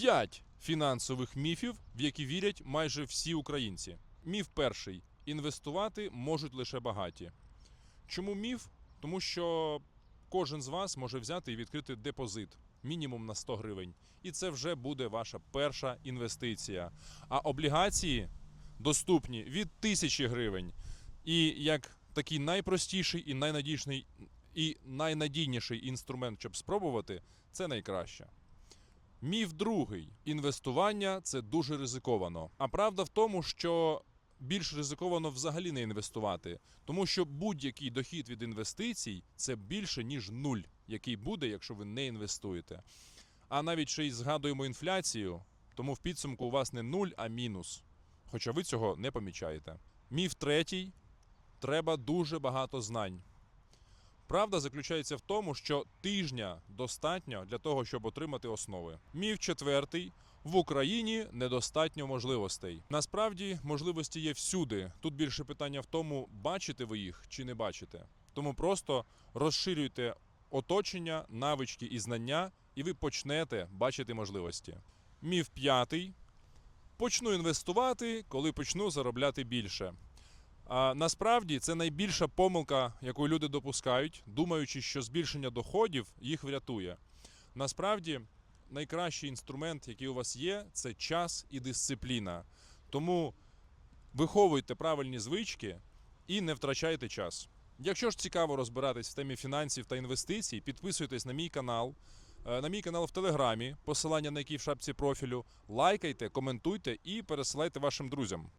П'ять фінансових міфів, в які вірять майже всі українці. Міф перший: інвестувати можуть лише багаті. Чому міф? Тому що кожен з вас може взяти і відкрити депозит мінімум на 100 гривень. І це вже буде ваша перша інвестиція. А облігації доступні від 1000 гривень. І як такий найпростіший і найнадійший, і найнадійніший інструмент, щоб спробувати, це найкраще. Міф другий: інвестування це дуже ризиковано. А правда в тому, що більш ризиковано взагалі не інвестувати, тому що будь-який дохід від інвестицій це більше ніж нуль, який буде, якщо ви не інвестуєте. А навіть ще й згадуємо інфляцію, тому в підсумку у вас не нуль, а мінус. Хоча ви цього не помічаєте. Міф третій: треба дуже багато знань. Правда заключається в тому, що тижня достатньо для того, щоб отримати основи. Міф четвертий. В Україні недостатньо можливостей. Насправді можливості є всюди. Тут більше питання в тому, бачите ви їх чи не бачите. Тому просто розширюйте оточення, навички і знання, і ви почнете бачити можливості. Міф п'ятий. Почну інвестувати, коли почну заробляти більше. Насправді це найбільша помилка, яку люди допускають, думаючи, що збільшення доходів їх врятує. Насправді, найкращий інструмент, який у вас є, це час і дисципліна. Тому виховуйте правильні звички і не втрачайте час. Якщо ж цікаво розбиратись в темі фінансів та інвестицій, підписуйтесь на мій канал. е, На мій канал в Телеграмі, посилання на який в шапці профілю. Лайкайте, коментуйте і пересилайте вашим друзям.